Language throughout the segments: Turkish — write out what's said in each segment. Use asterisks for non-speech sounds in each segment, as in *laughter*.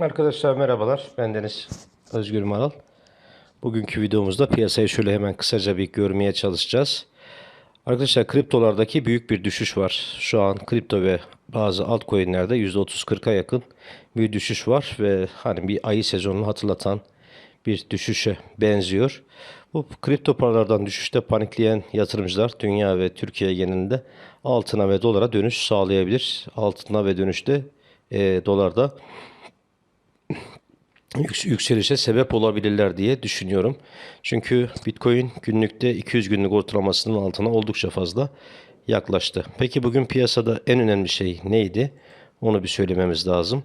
Arkadaşlar merhabalar. Ben Deniz Özgür Maral. Bugünkü videomuzda piyasayı şöyle hemen kısaca bir görmeye çalışacağız. Arkadaşlar kriptolardaki büyük bir düşüş var. Şu an kripto ve bazı altcoin'lerde %30-40'a yakın bir düşüş var ve hani bir ayı sezonunu hatırlatan bir düşüşe benziyor. Bu kripto paralardan düşüşte panikleyen yatırımcılar dünya ve Türkiye genelinde altına ve dolara dönüş sağlayabilir. Altına ve dönüşte e, dolarda yükselişe sebep olabilirler diye düşünüyorum. Çünkü Bitcoin günlükte 200 günlük ortalamasının altına oldukça fazla yaklaştı. Peki bugün piyasada en önemli şey neydi? Onu bir söylememiz lazım.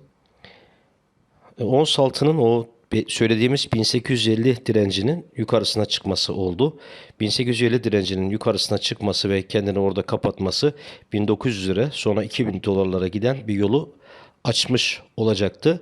E, Ons altının o söylediğimiz 1850 direncinin yukarısına çıkması oldu. 1850 direncinin yukarısına çıkması ve kendini orada kapatması 1900 lira sonra 2000 dolarlara giden bir yolu açmış olacaktı.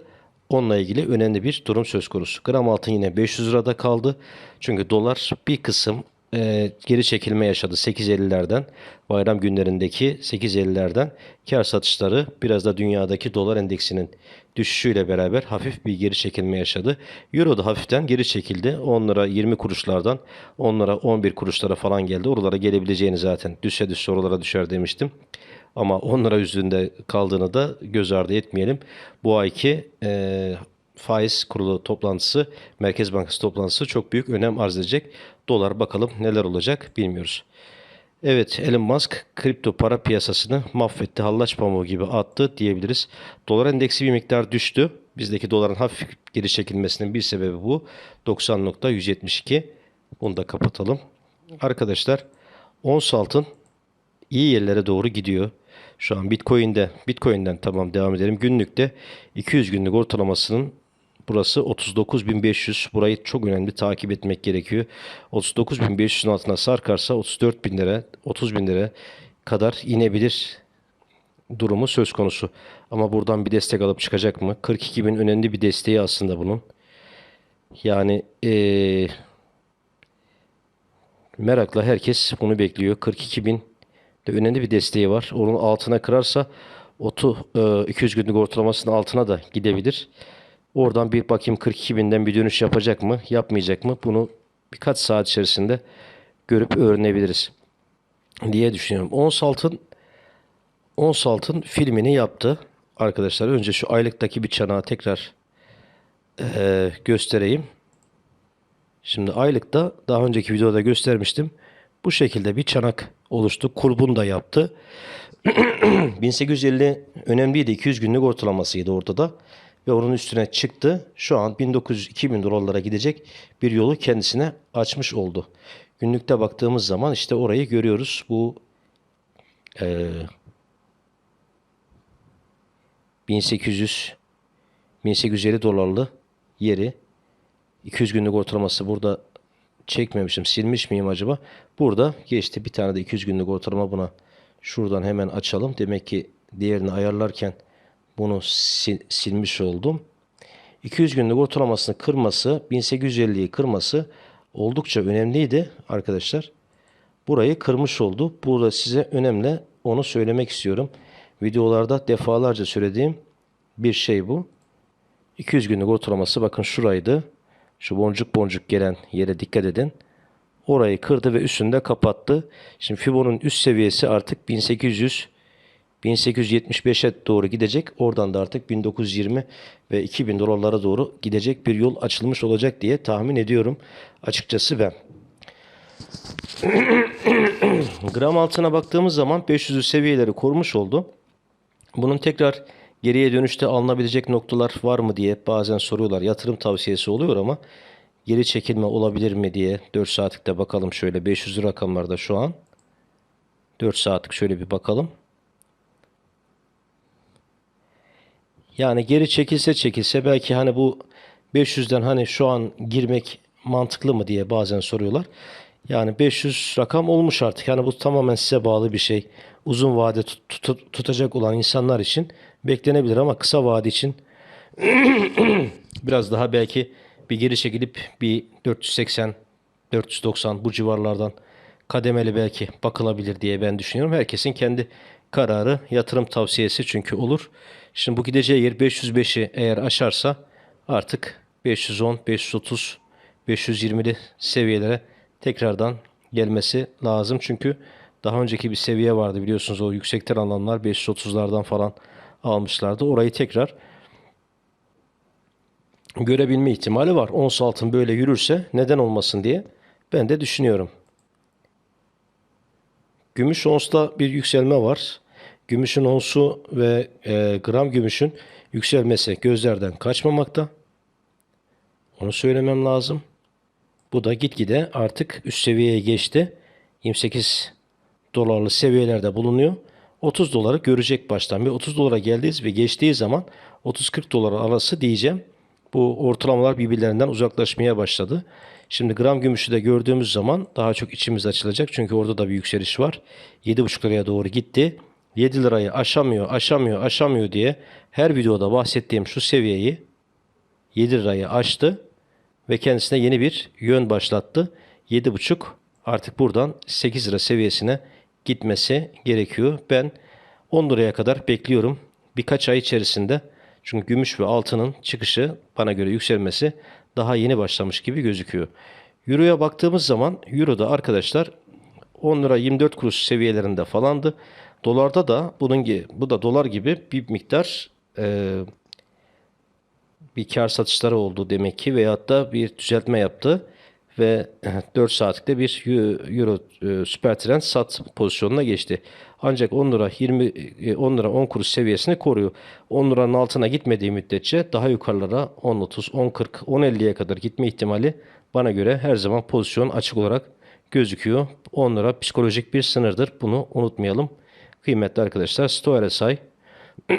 Onunla ilgili önemli bir durum söz konusu. Gram altın yine 500 lirada kaldı. Çünkü dolar bir kısım e, geri çekilme yaşadı 8.50'lerden. Bayram günlerindeki 8.50'lerden kar satışları biraz da dünyadaki dolar endeksinin düşüşüyle beraber hafif bir geri çekilme yaşadı. Euro da hafiften geri çekildi. 10 lira 20 kuruşlardan 10 lira 11 kuruşlara falan geldi. Oralara gelebileceğini zaten düşse düşse oralara düşer demiştim. Ama 10 lira yüzünde kaldığını da göz ardı etmeyelim. Bu ayki e, faiz kurulu toplantısı, Merkez Bankası toplantısı çok büyük önem arz edecek. Dolar bakalım neler olacak bilmiyoruz. Evet Elon Musk kripto para piyasasını mahvetti. Hallaç pamuğu gibi attı diyebiliriz. Dolar endeksi bir miktar düştü. Bizdeki doların hafif geri çekilmesinin bir sebebi bu. 90.172. Bunu da kapatalım. Arkadaşlar ons altın iyi yerlere doğru gidiyor. Şu an Bitcoin'de, Bitcoin'den tamam devam edelim. Günlükte 200 günlük ortalamasının burası 39.500. Burayı çok önemli takip etmek gerekiyor. 39.500'ün altına sarkarsa 34.000 lira, 30.000 lira kadar inebilir durumu söz konusu. Ama buradan bir destek alıp çıkacak mı? 42.000 önemli bir desteği aslında bunun. Yani eee merakla herkes bunu bekliyor. 42.000 de önemli bir desteği var. Onun altına kırarsa otu e, 200 günlük ortalamasının altına da gidebilir. Oradan bir bakayım 42 binden bir dönüş yapacak mı, yapmayacak mı? Bunu birkaç saat içerisinde görüp öğrenebiliriz diye düşünüyorum. Ons altın Ons altın filmini yaptı. Arkadaşlar önce şu aylıktaki bir çanağı tekrar e, göstereyim. Şimdi aylıkta daha önceki videoda göstermiştim. Bu şekilde bir çanak oluştu. Kurbun da yaptı. *clears throat* 1850 önemliydi. 200 günlük ortalamasıydı ortada. Ve onun üstüne çıktı. Şu an 1900-2000 dolarlara gidecek bir yolu kendisine açmış oldu. Günlükte baktığımız zaman işte orayı görüyoruz. Bu eee 1800 1850 dolarlı yeri 200 günlük ortalaması burada çekmemişim. Silmiş miyim acaba? Burada geçti. Bir tane de 200 günlük ortalama buna şuradan hemen açalım. Demek ki diğerini ayarlarken bunu sil- silmiş oldum. 200 günlük ortalamasını kırması, 1850'yi kırması oldukça önemliydi arkadaşlar. Burayı kırmış oldu. Burada size önemli onu söylemek istiyorum. Videolarda defalarca söylediğim bir şey bu. 200 günlük ortalaması bakın şuraydı. Şu boncuk boncuk gelen yere dikkat edin. Orayı kırdı ve üstünde kapattı. Şimdi Fibo'nun üst seviyesi artık 1800 1875'e doğru gidecek. Oradan da artık 1920 ve 2000 dolarlara doğru gidecek bir yol açılmış olacak diye tahmin ediyorum. Açıkçası ben. *clears throat* Gram altına baktığımız zaman 500'lü seviyeleri korumuş oldu. Bunun tekrar geriye dönüşte alınabilecek noktalar var mı diye bazen soruyorlar. Yatırım tavsiyesi oluyor ama geri çekilme olabilir mi diye 4 saatlikte bakalım şöyle 500 rakamlarda şu an. 4 saatlik şöyle bir bakalım. Yani geri çekilse çekilse belki hani bu 500'den hani şu an girmek mantıklı mı diye bazen soruyorlar. Yani 500 rakam olmuş artık. Yani bu tamamen size bağlı bir şey. Uzun vade tut- tut- tutacak olan insanlar için beklenebilir ama kısa vade için *clears throat* biraz daha belki bir geri çekilip bir 480 490 bu civarlardan kademeli belki bakılabilir diye ben düşünüyorum. Herkesin kendi kararı, yatırım tavsiyesi çünkü olur. Şimdi bu gideceği yer 505'i eğer aşarsa artık 510, 530, 520'li seviyelere tekrardan gelmesi lazım. Çünkü daha önceki bir seviye vardı biliyorsunuz o yüksekten alanlar 530'lardan falan almışlardı. Orayı tekrar görebilme ihtimali var. Ons altın böyle yürürse neden olmasın diye ben de düşünüyorum. Gümüş onsta bir yükselme var. Gümüşün onsu ve e, gram gümüşün yükselmesi gözlerden kaçmamakta. Onu söylemem lazım. Bu da gitgide artık üst seviyeye geçti. 28 dolarlı seviyelerde bulunuyor. 30 doları görecek baştan. Bir 30 dolara geldiğiz ve geçtiği zaman 30-40 dolar arası diyeceğim. Bu ortalamalar birbirlerinden uzaklaşmaya başladı. Şimdi gram gümüşü de gördüğümüz zaman daha çok içimiz açılacak. Çünkü orada da bir yükseliş var. 7,5 liraya doğru gitti. 7 lirayı aşamıyor, aşamıyor, aşamıyor diye her videoda bahsettiğim şu seviyeyi 7 lirayı aştı ve kendisine yeni bir yön başlattı. 7,5 artık buradan 8 lira seviyesine gitmesi gerekiyor. Ben 10 liraya kadar bekliyorum. Birkaç ay içerisinde çünkü gümüş ve altının çıkışı bana göre yükselmesi daha yeni başlamış gibi gözüküyor. Euro'ya baktığımız zaman Euro'da arkadaşlar 10 lira 24 kuruş seviyelerinde falandı. Dolarda da bunun gibi, bu da dolar gibi bir miktar e, bir kar satışları oldu demek ki veyahut da bir düzeltme yaptı ve 4 saatlikte bir euro e, süper trend sat pozisyonuna geçti. Ancak 10 lira 20 e, 10 lira 10 kuruş seviyesini koruyor. 10 liranın altına gitmediği müddetçe daha yukarılara 10.30, 10.40, 10.50'ye kadar gitme ihtimali bana göre her zaman pozisyon açık olarak gözüküyor. 10 lira psikolojik bir sınırdır. Bunu unutmayalım. Kıymetli arkadaşlar Sto RSI *clears throat*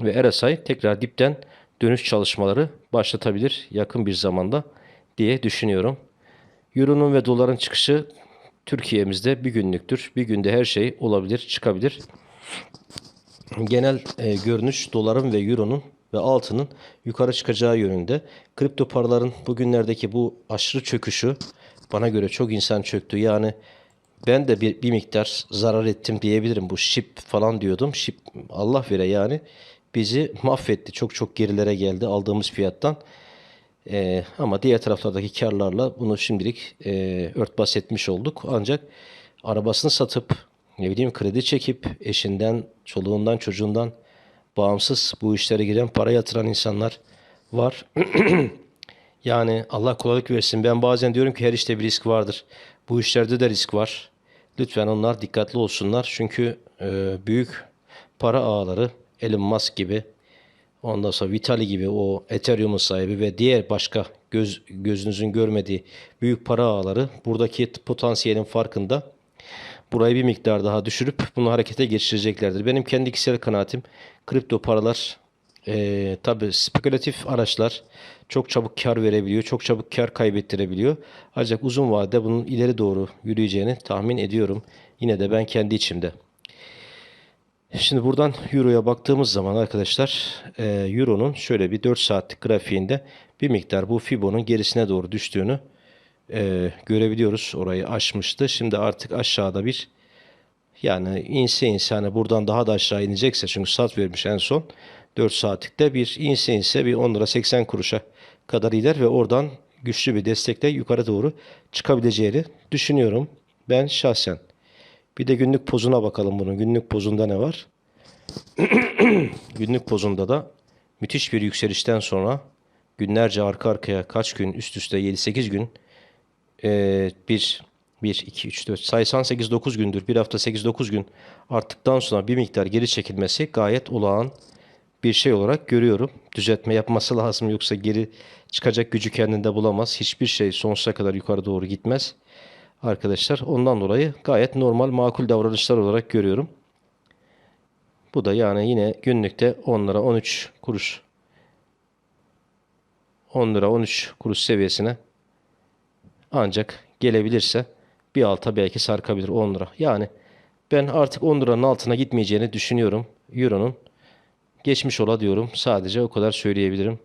ve RSI tekrar dipten dönüş çalışmaları başlatabilir yakın bir zamanda diye düşünüyorum. Euro'nun ve doların çıkışı Türkiye'mizde bir günlüktür. Bir günde her şey olabilir, çıkabilir. Genel e, görünüş doların ve euronun ve altının yukarı çıkacağı yönünde. Kripto paraların bugünlerdeki bu aşırı çöküşü bana göre çok insan çöktü. Yani ben de bir, bir miktar zarar ettim diyebilirim. Bu şip falan diyordum. Şip Allah vere yani bizi mahvetti. Çok çok gerilere geldi aldığımız fiyattan. Ee, ama diğer taraflardaki karlarla bunu şimdilik e, örtbas etmiş olduk. Ancak arabasını satıp ne bileyim kredi çekip eşinden, çoluğundan, çocuğundan bağımsız bu işlere giren para yatıran insanlar var. *clears throat* yani Allah kolaylık versin. Ben bazen diyorum ki her işte bir risk vardır. Bu işlerde de risk var. Lütfen onlar dikkatli olsunlar. Çünkü e, büyük para ağları Elon Musk gibi ondan sonra Vitalik gibi o Ethereum'un sahibi ve diğer başka göz, gözünüzün görmediği büyük para ağları buradaki potansiyelin farkında burayı bir miktar daha düşürüp bunu harekete geçireceklerdir. Benim kendi kişisel kanaatim kripto paralar e, tabi spekülatif araçlar çok çabuk kar verebiliyor, çok çabuk kar kaybettirebiliyor. Ancak uzun vadede bunun ileri doğru yürüyeceğini tahmin ediyorum. Yine de ben kendi içimde. Şimdi buradan Euro'ya baktığımız zaman arkadaşlar e, Euro'nun şöyle bir 4 saatlik grafiğinde bir miktar bu Fibo'nun gerisine doğru düştüğünü e, görebiliyoruz. Orayı aşmıştı. Şimdi artık aşağıda bir yani inse inse hani buradan daha da aşağı inecekse çünkü sat vermiş en son 4 saatlikte bir inse inse bir 10 lira 80 kuruşa kadar iler ve oradan güçlü bir destekle yukarı doğru çıkabileceğini düşünüyorum. Ben şahsen. Bir de günlük pozuna bakalım bunun. Günlük pozunda ne var? *clears throat* günlük pozunda da müthiş bir yükselişten sonra günlerce arka arkaya kaç gün üst üste 7-8 gün e, bir 1, 2, 3, 4 sayısan 8-9 gündür. Bir hafta 8-9 gün arttıktan sonra bir miktar geri çekilmesi gayet olağan bir şey olarak görüyorum. Düzeltme yapması lazım yoksa geri çıkacak gücü kendinde bulamaz. Hiçbir şey sonsuza kadar yukarı doğru gitmez. Arkadaşlar ondan dolayı gayet normal makul davranışlar olarak görüyorum. Bu da yani yine günlükte 10 lira 13 kuruş 10 lira 13 kuruş seviyesine ancak gelebilirse bir alta belki sarkabilir 10 lira. Yani ben artık 10 liranın altına gitmeyeceğini düşünüyorum. Euro'nun geçmiş ola diyorum. Sadece o kadar söyleyebilirim.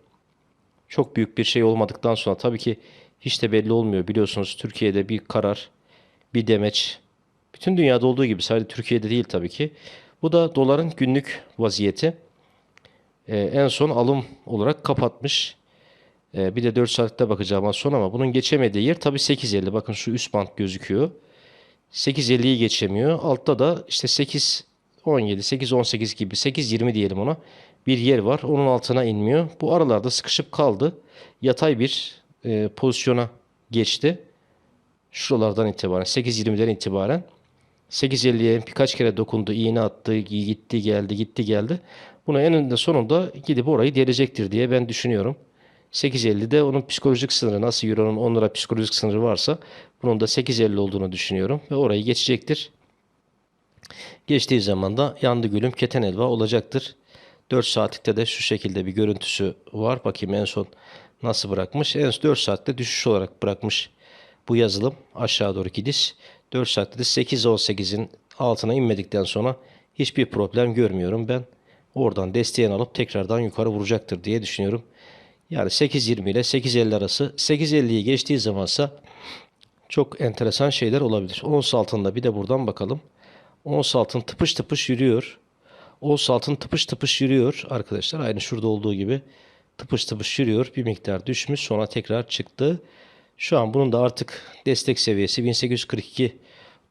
Çok büyük bir şey olmadıktan sonra tabii ki hiç de belli olmuyor. Biliyorsunuz Türkiye'de bir karar, bir demeç. Bütün dünyada olduğu gibi sadece Türkiye'de değil tabii ki. Bu da doların günlük vaziyeti. e, en son alım olarak kapatmış. E, bir de 4 saatte bakacağım az sonra ama bunun geçemediği yer tabii 8.50. Bakın şu üst bant gözüküyor. 8.50'yi geçemiyor. Altta da işte 8 17, 8 18 gibi 8 20 diyelim ona. Bir yer var. Onun altına inmiyor. Bu aralarda sıkışıp kaldı. Yatay bir e, pozisyona geçti. Şuralardan itibaren 8.20'den itibaren 8.50'ye birkaç kere dokundu, iğne attı, gitti geldi, gitti geldi. Buna eninde sonunda gidip orayı delecektir diye ben düşünüyorum. 8.50'de onun psikolojik sınırı nasıl Euro'nun 10 lira psikolojik sınırı varsa bunun da 8.50 olduğunu düşünüyorum ve orayı geçecektir. Geçtiği zaman da yandı gülüm keten elva olacaktır. 4 saatlikte de şu şekilde bir görüntüsü var. Bakayım en son nasıl bırakmış. En son 4 saatte düşüş olarak bırakmış bu yazılım aşağı doğru gidiş. 4 saatte de 8-18'in altına inmedikten sonra hiçbir problem görmüyorum ben. Oradan desteğini alıp tekrardan yukarı vuracaktır diye düşünüyorum. Yani 8.20 ile 8.50 arası 8.50'yi geçtiği zamansa çok enteresan şeyler olabilir. Ons altında bir de buradan bakalım. Ons altın tıpış tıpış yürüyor. Ons altın tıpış tıpış yürüyor arkadaşlar. Aynı şurada olduğu gibi tıpış tıpış yürüyor. Bir miktar düşmüş sonra tekrar çıktı. Şu an bunun da artık destek seviyesi 1842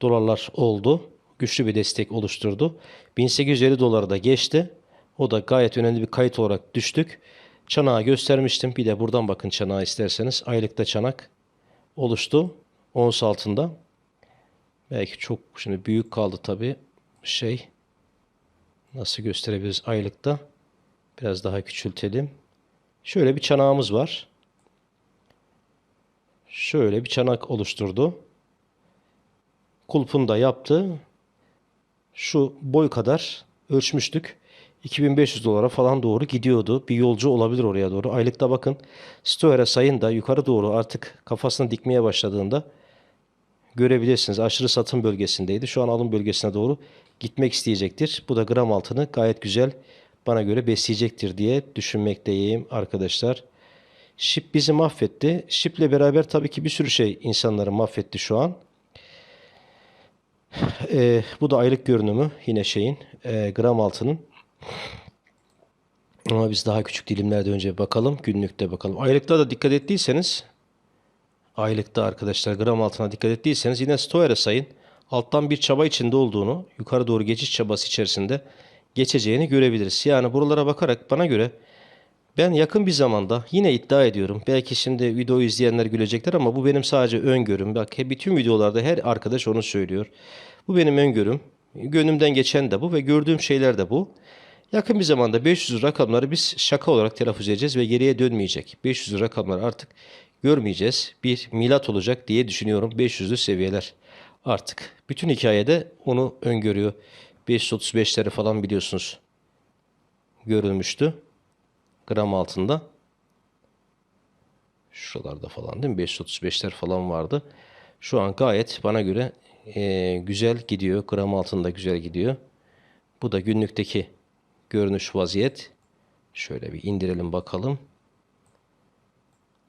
dolarlar oldu. Güçlü bir destek oluşturdu. 1850 doları da geçti. O da gayet önemli bir kayıt olarak düştük. Çanağı göstermiştim. Bir de buradan bakın çanağı isterseniz. Aylıkta çanak oluştu. Ons altında. Belki çok şimdi büyük kaldı tabi. Şey nasıl gösterebiliriz aylıkta? Biraz daha küçültelim. Şöyle bir çanağımız var. Şöyle bir çanak oluşturdu. Kulpunu da yaptı. Şu boy kadar ölçmüştük. 2500 dolara falan doğru gidiyordu. Bir yolcu olabilir oraya doğru. Aylıkta bakın Stoer'e sayın da yukarı doğru artık kafasını dikmeye başladığında görebilirsiniz. Aşırı satım bölgesindeydi. Şu an alım bölgesine doğru gitmek isteyecektir. Bu da gram altını gayet güzel bana göre besleyecektir diye düşünmekteyim arkadaşlar. Şip bizi mahvetti. Şip'le beraber tabii ki bir sürü şey insanları mahvetti şu an. Ee, bu da aylık görünümü yine şeyin e, gram altının. Ama biz daha küçük dilimlerde önce bakalım. Günlükte bakalım. Aylıkta da dikkat ettiyseniz aylıkta arkadaşlar gram altına dikkat ettiyseniz yine Stoer'e sayın. Alttan bir çaba içinde olduğunu, yukarı doğru geçiş çabası içerisinde geçeceğini görebiliriz. Yani buralara bakarak bana göre ben yakın bir zamanda yine iddia ediyorum. Belki şimdi videoyu izleyenler gülecekler ama bu benim sadece öngörüm. Bak bütün videolarda her arkadaş onu söylüyor. Bu benim öngörüm. Gönlümden geçen de bu ve gördüğüm şeyler de bu. Yakın bir zamanda 500 rakamları biz şaka olarak telaffuz edeceğiz ve geriye dönmeyecek. 500 rakamları artık görmeyeceğiz. Bir milat olacak diye düşünüyorum 500'lü seviyeler artık. Bütün hikayede onu öngörüyor. 535'leri falan biliyorsunuz görülmüştü. Gram altında. Şuralarda falan değil mi? 535'ler falan vardı. Şu an gayet bana göre e, güzel gidiyor. Gram altında güzel gidiyor. Bu da günlükteki görünüş vaziyet. Şöyle bir indirelim bakalım.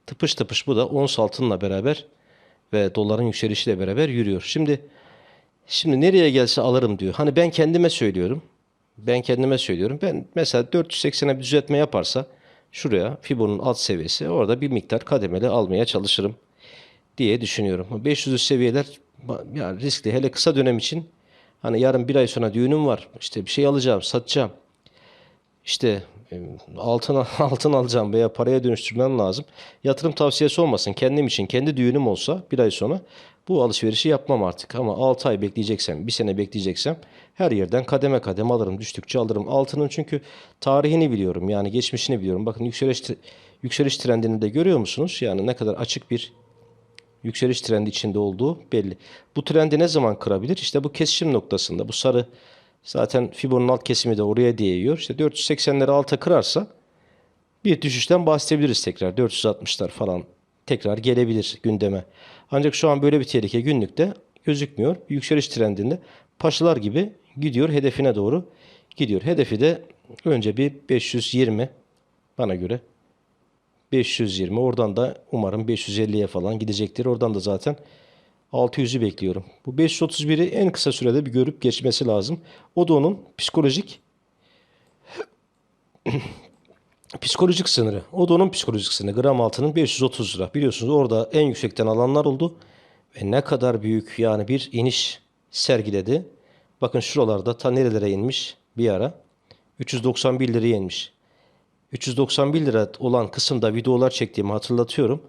Tıpış tıpış bu da ons altınla beraber ve doların yükselişiyle beraber yürüyor. Şimdi şimdi nereye gelse alırım diyor. Hani ben kendime söylüyorum. Ben kendime söylüyorum. Ben mesela 480'e bir düzeltme yaparsa şuraya Fibo'nun alt seviyesi orada bir miktar kademeli almaya çalışırım diye düşünüyorum. 500 seviyeler yani riskli. Hele kısa dönem için hani yarın bir ay sonra düğünüm var. İşte bir şey alacağım, satacağım. İşte e, altın *laughs* altın alacağım veya paraya dönüştürmem lazım. Yatırım tavsiyesi olmasın. Kendim için kendi düğünüm olsa bir ay sonra bu alışverişi yapmam artık. Ama 6 ay bekleyeceksem, bir sene bekleyeceksem her yerden kademe kademe alırım. Düştükçe alırım. Altının çünkü tarihini biliyorum. Yani geçmişini biliyorum. Bakın yükseliş yükseliş trendini de görüyor musunuz? Yani ne kadar açık bir yükseliş trendi içinde olduğu belli. Bu trendi ne zaman kırabilir? İşte bu kesişim noktasında. Bu sarı zaten Fibo'nun alt kesimi de oraya değiyor. İşte 480'leri alta kırarsa bir düşüşten bahsedebiliriz tekrar. 460'lar falan tekrar gelebilir gündeme. Ancak şu an böyle bir tehlike günlükte gözükmüyor. Yükseliş trendinde paşalar gibi gidiyor hedefine doğru gidiyor. Hedefi de önce bir 520 bana göre 520 oradan da umarım 550'ye falan gidecektir. Oradan da zaten 600'ü bekliyorum. Bu 531'i en kısa sürede bir görüp geçmesi lazım. O da onun psikolojik Psikolojik sınırı. O da onun psikolojik sınırı. Gram altının 530 lira. Biliyorsunuz orada en yüksekten alanlar oldu. Ve ne kadar büyük yani bir iniş sergiledi. Bakın şuralarda ta nerelere inmiş bir ara. 391 liraya inmiş. 391 lira olan kısımda videolar çektiğimi hatırlatıyorum.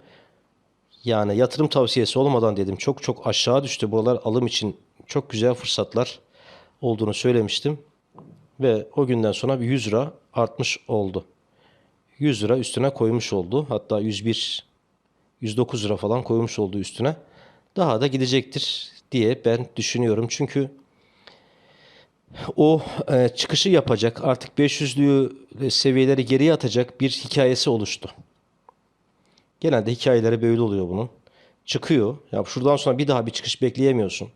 Yani yatırım tavsiyesi olmadan dedim çok çok aşağı düştü. Buralar alım için çok güzel fırsatlar olduğunu söylemiştim. Ve o günden sonra bir 100 lira artmış oldu. 100 lira üstüne koymuş oldu. Hatta 101, 109 lira falan koymuş oldu üstüne. Daha da gidecektir diye ben düşünüyorum. Çünkü o e, çıkışı yapacak artık 500'lü seviyeleri geriye atacak bir hikayesi oluştu. Genelde hikayeleri böyle oluyor bunun. Çıkıyor. Ya şuradan sonra bir daha bir çıkış bekleyemiyorsun.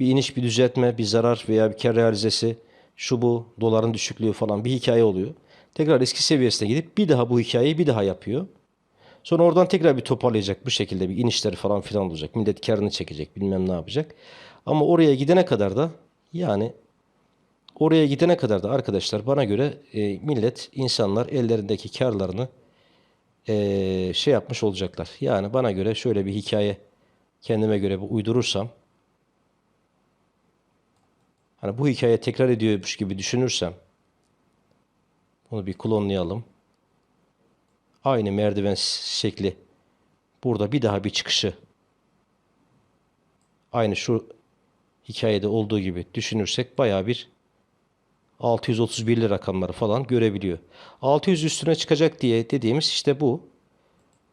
Bir iniş, bir düzeltme, bir zarar veya bir kar realizesi, şu bu, doların düşüklüğü falan bir hikaye oluyor. Tekrar eski seviyesine gidip bir daha bu hikayeyi bir daha yapıyor. Sonra oradan tekrar bir toparlayacak bu şekilde bir inişleri falan filan olacak. Millet karını çekecek bilmem ne yapacak. Ama oraya gidene kadar da yani oraya gidene kadar da arkadaşlar bana göre e, millet insanlar ellerindeki karlarını e, şey yapmış olacaklar. Yani bana göre şöyle bir hikaye kendime göre bir uydurursam hani bu hikaye tekrar ediyormuş gibi düşünürsem bunu bir klonlayalım. Aynı merdiven şekli. Burada bir daha bir çıkışı. Aynı şu hikayede olduğu gibi düşünürsek baya bir 631'li rakamları falan görebiliyor. 600 üstüne çıkacak diye dediğimiz işte bu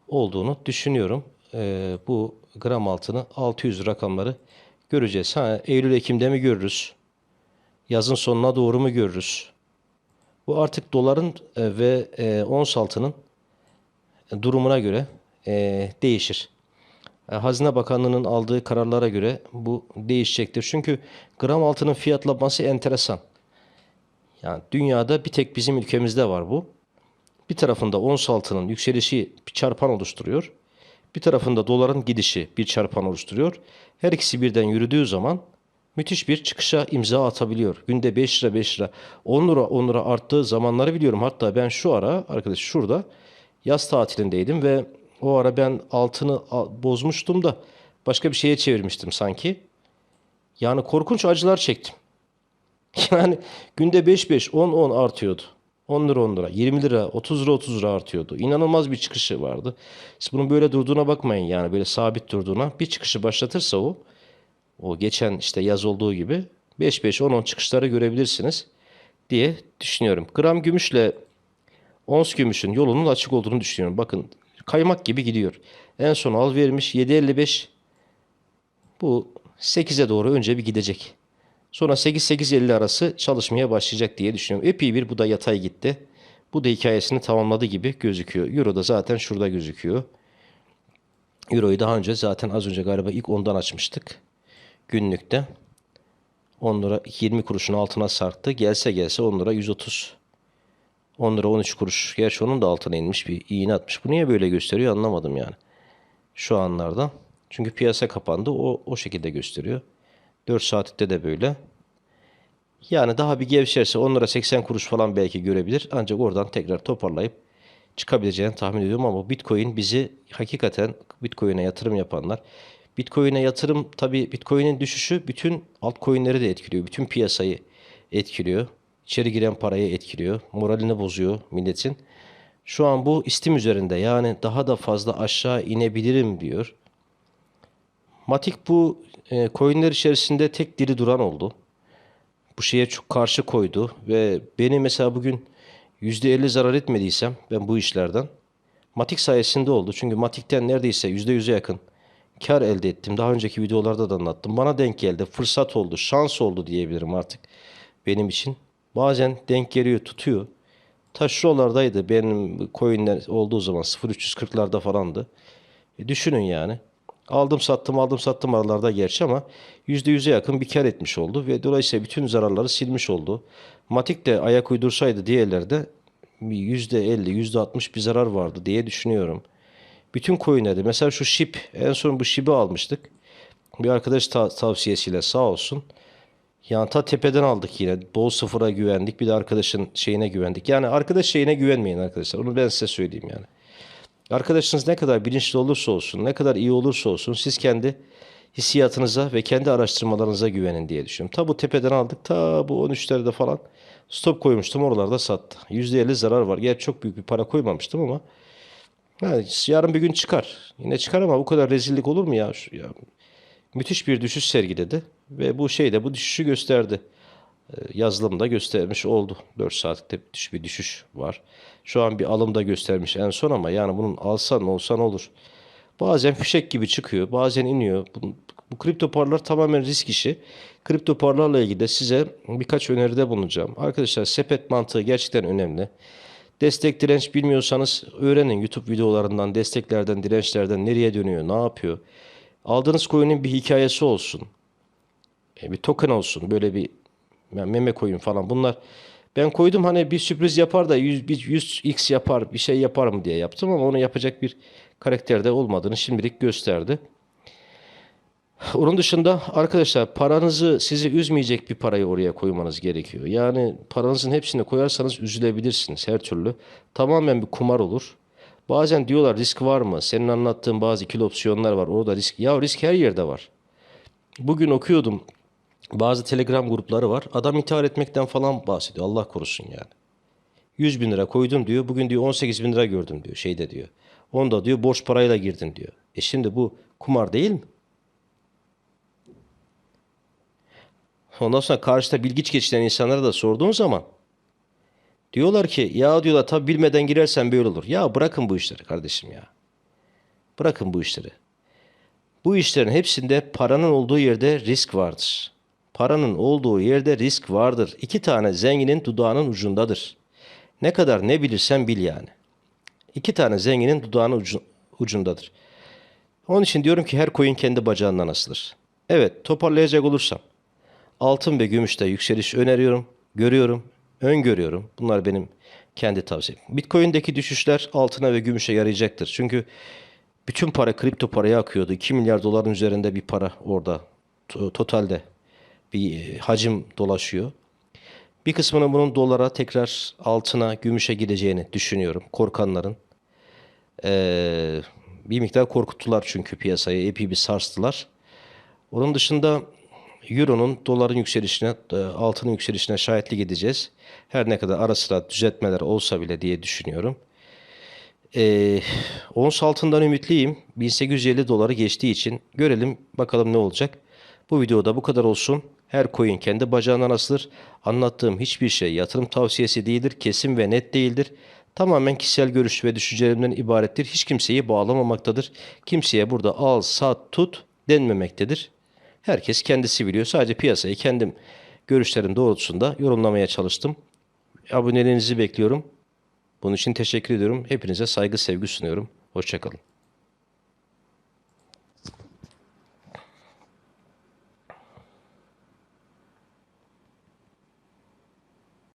olduğunu düşünüyorum. Ee, bu gram altını 600 rakamları göreceğiz. Ha, Eylül-Ekim'de mi görürüz? Yazın sonuna doğru mu görürüz? Bu artık doların e, ve e, ons altının durumuna göre e, değişir. E, Hazine Bakanlığı'nın aldığı kararlara göre bu değişecektir. Çünkü gram altının fiyatlaması enteresan. Yani dünyada bir tek bizim ülkemizde var bu. Bir tarafında ons altının yükselişi bir çarpan oluşturuyor. Bir tarafında doların gidişi bir çarpan oluşturuyor. Her ikisi birden yürüdüğü zaman müthiş bir çıkışa imza atabiliyor. Günde 5 lira 5 lira 10 lira 10 lira arttığı zamanları biliyorum. Hatta ben şu ara arkadaş şurada yaz tatilindeydim ve o ara ben altını bozmuştum da başka bir şeye çevirmiştim sanki. Yani korkunç acılar çektim. *laughs* Yani günde 5-5, 10-10 artıyordu. 10 lira 10 lira, 20 lira, 30 lira 30 lira artıyordu. İnanılmaz bir çıkışı vardı. Siz bunun böyle durduğuna bakmayın yani böyle sabit durduğuna. Bir çıkışı başlatırsa o, o geçen işte yaz olduğu gibi 5-5, 10-10 çıkışları görebilirsiniz diye düşünüyorum. Gram gümüşle ons gümüşün yolunun açık olduğunu düşünüyorum. Bakın kaymak gibi gidiyor. En son al vermiş 7.55 bu 8'e doğru önce bir gidecek. Sonra 8-8.50 arası çalışmaya başlayacak diye düşünüyorum. Epey bir bu da yatay gitti. Bu da hikayesini tamamladı gibi gözüküyor. Euro da zaten şurada gözüküyor. Euro'yu daha önce zaten az önce galiba ilk ondan açmıştık. Günlükte. 10 lira 20 kuruşun altına sarktı. Gelse gelse 10 lira 130. 10 lira 13 kuruş. Gerçi onun da altına inmiş bir iğne atmış. Bu niye böyle gösteriyor anlamadım yani. Şu anlarda. Çünkü piyasa kapandı. O, o şekilde gösteriyor. 4 saatte de böyle. Yani daha bir gevşerse 10 lira 80 kuruş falan belki görebilir. Ancak oradan tekrar toparlayıp çıkabileceğini tahmin ediyorum ama Bitcoin bizi hakikaten Bitcoin'e yatırım yapanlar Bitcoin'e yatırım tabii Bitcoin'in düşüşü bütün altcoin'leri de etkiliyor. Bütün piyasayı etkiliyor. İçeri giren parayı etkiliyor. Moralini bozuyor milletin. Şu an bu istim üzerinde yani daha da fazla aşağı inebilirim diyor. Matik bu e, coinler içerisinde tek diri duran oldu. Bu şeye çok karşı koydu ve beni mesela bugün %50 zarar etmediysem ben bu işlerden Matik sayesinde oldu. Çünkü Matik'ten neredeyse %100'e yakın kar elde ettim. Daha önceki videolarda da anlattım. Bana denk geldi. Fırsat oldu, şans oldu diyebilirim artık benim için. Bazen denk geliyor, tutuyor. Ta şuralardaydı benim coinler olduğu zaman 0.340'larda falandı. E düşünün yani. Aldım sattım aldım sattım aralarda gerçi ama %100'e yakın bir kar etmiş oldu ve dolayısıyla bütün zararları silmiş oldu. Matik de ayak uydursaydı diğerlerde bir %50 %60 bir zarar vardı diye düşünüyorum. Bütün coinlerde mesela şu SHIB en son bu SHIB'i almıştık. Bir arkadaş ta- tavsiyesiyle sağ olsun. Yani ta tepeden aldık yine. Bol sıfıra güvendik. Bir de arkadaşın şeyine güvendik. Yani arkadaş şeyine güvenmeyin arkadaşlar. Onu ben size söyleyeyim yani. Arkadaşınız ne kadar bilinçli olursa olsun, ne kadar iyi olursa olsun siz kendi hissiyatınıza ve kendi araştırmalarınıza güvenin diye düşünüyorum. Ta bu tepeden aldık. Ta bu 13'lerde falan stop koymuştum. Oralarda sattı. %50 zarar var. Gerçi çok büyük bir para koymamıştım ama yani yarın bir gün çıkar. Yine çıkar ama bu kadar rezillik olur mu ya? Ya müthiş bir düşüş sergiledi ve bu şey de bu düşüşü gösterdi. Ee, Yazılımda göstermiş oldu. 4 saatlikte düş bir düşüş var. Şu an bir alım da göstermiş en son ama yani bunun alsan olsan olur. Bazen fişek gibi çıkıyor, bazen iniyor. Bu, bu kripto paralar tamamen risk işi. Kripto paralarla ilgili de size birkaç öneride bulunacağım. Arkadaşlar sepet mantığı gerçekten önemli. Destek direnç bilmiyorsanız öğrenin YouTube videolarından, desteklerden, dirençlerden nereye dönüyor, ne yapıyor. Aldığınız coin'in bir hikayesi olsun. E, bir token olsun. Böyle bir yani meme coin falan bunlar. Ben koydum hani bir sürpriz yapar da 100, bir 100x yapar bir şey yapar mı diye yaptım ama onu yapacak bir karakterde olmadığını şimdilik gösterdi. Onun dışında arkadaşlar paranızı sizi üzmeyecek bir parayı oraya koymanız gerekiyor. Yani paranızın hepsini koyarsanız üzülebilirsiniz her türlü. Tamamen bir kumar olur. Bazen diyorlar risk var mı? Senin anlattığın bazı ikili opsiyonlar var. Orada risk. Ya risk her yerde var. Bugün okuyordum. Bazı telegram grupları var. Adam intihar etmekten falan bahsediyor. Allah korusun yani. 100 bin lira koydum diyor. Bugün diyor 18 bin lira gördüm diyor. Şeyde diyor. Onda diyor borç parayla girdin diyor. E şimdi bu kumar değil mi? Ondan sonra karşıda bilgiç geçinen insanlara da sorduğun zaman diyorlar ki ya diyorlar tabi bilmeden girersen böyle olur. Ya bırakın bu işleri kardeşim ya. Bırakın bu işleri. Bu işlerin hepsinde paranın olduğu yerde risk vardır. Paranın olduğu yerde risk vardır. İki tane zenginin dudağının ucundadır. Ne kadar ne bilirsen bil yani. İki tane zenginin dudağının ucu- ucundadır. Onun için diyorum ki her koyun kendi bacağından asılır. Evet toparlayacak olursam altın ve gümüşte yükseliş öneriyorum, görüyorum, öngörüyorum. Bunlar benim kendi tavsiyem. Bitcoin'deki düşüşler altına ve gümüşe yarayacaktır. Çünkü bütün para kripto paraya akıyordu. 2 milyar doların üzerinde bir para orada to- totalde bir e, hacim dolaşıyor. Bir kısmının bunun dolara tekrar altına, gümüşe gideceğini düşünüyorum. Korkanların. Ee, bir miktar korkuttular çünkü piyasayı epey bir sarstılar. Onun dışında Euro'nun doların yükselişine, e, altının yükselişine şahitlik edeceğiz. Her ne kadar ara sıra düzeltmeler olsa bile diye düşünüyorum. Ee, ons altından ümitliyim. 1850 doları geçtiği için görelim bakalım ne olacak. Bu videoda bu kadar olsun. Her coin kendi bacağından asılır. Anlattığım hiçbir şey yatırım tavsiyesi değildir. Kesin ve net değildir. Tamamen kişisel görüş ve düşüncelerimden ibarettir. Hiç kimseyi bağlamamaktadır. Kimseye burada al, sat, tut denmemektedir. Herkes kendisi biliyor. Sadece piyasayı kendim görüşlerim doğrultusunda yorumlamaya çalıştım. Abonelerinizi bekliyorum. Bunun için teşekkür ediyorum. Hepinize saygı sevgi sunuyorum. Hoşçakalın.